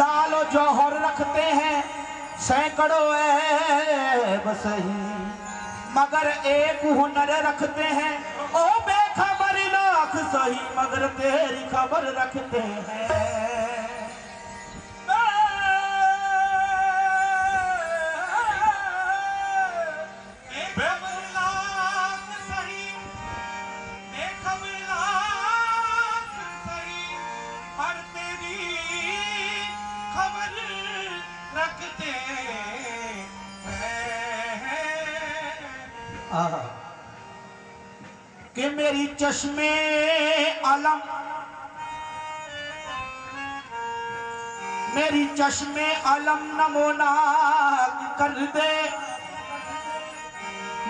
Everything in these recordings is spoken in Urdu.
لال و جوہر رکھتے ہیں، سینکڑوں عیب سہی مگر ایک ہنر رکھتے ہیں، او بے خبر لاکھ سہی مگر تیری خبر رکھتے ہیں۔ کہ میری چشمے علم، میری چشمے علم نموناک کر دے۔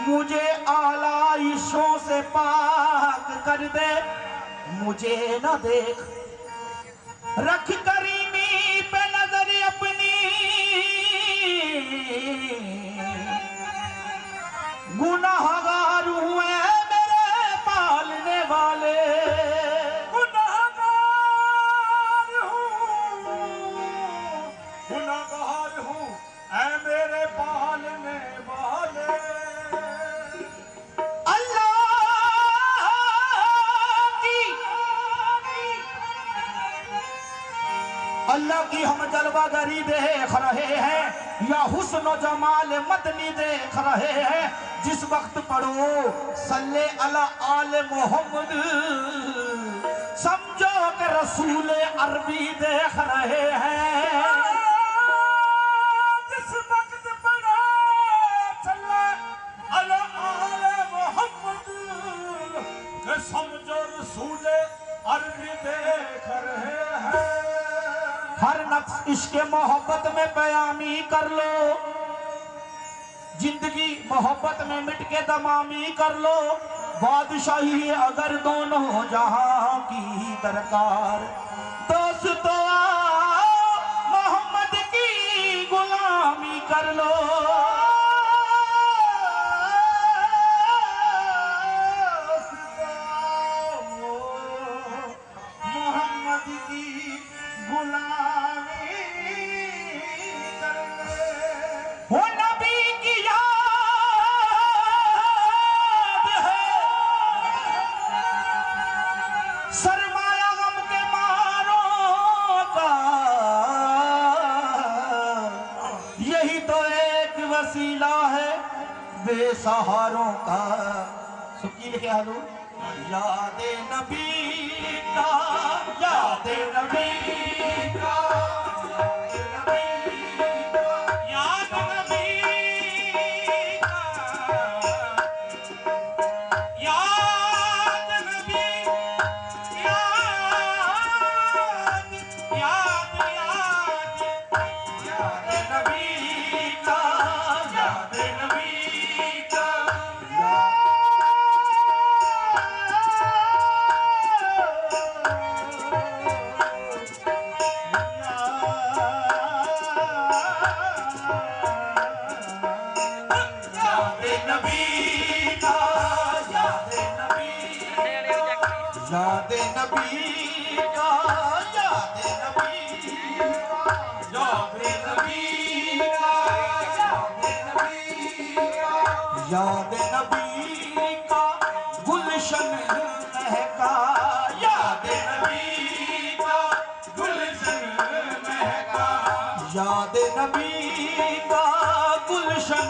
مجھے آلائشوں سے پاک کر دے۔ مجھے نہ دیکھ۔ رکھ کریمی پہ ہم جلوہ گری دیکھ رہے ہیں، یا حسن و جمال مدنی دیکھ رہے ہیں۔ جس وقت پڑھو، صلی اللہ آل محمد، سمجھو کہ رسول عربی دیکھ رہے ہیں۔ جس وقت پڑھا چلا اللہ آل محمد، کہ سمجھو رسول عربی دیکھ رہے ہیں۔ ہر نفس عشق محبت میں پیامی کر لو۔ زندگی محبت میں مٹ کے دمامی کر لو۔ بادشاہی اگر دونوں جہاں کی درکار وسیلہ ہے بے سہاروں کا۔ سکی لکھے حضور۔ یاد نبی کا یاد نبی کا۔ نبی کا یاد نبی یاد نبی کا یاد نبی کا یاد نبی کا یاد نبی کا یاد نبی کا گلشن مہکا یاد نبی کا گلشن مہکا یاد نبی کا گلشن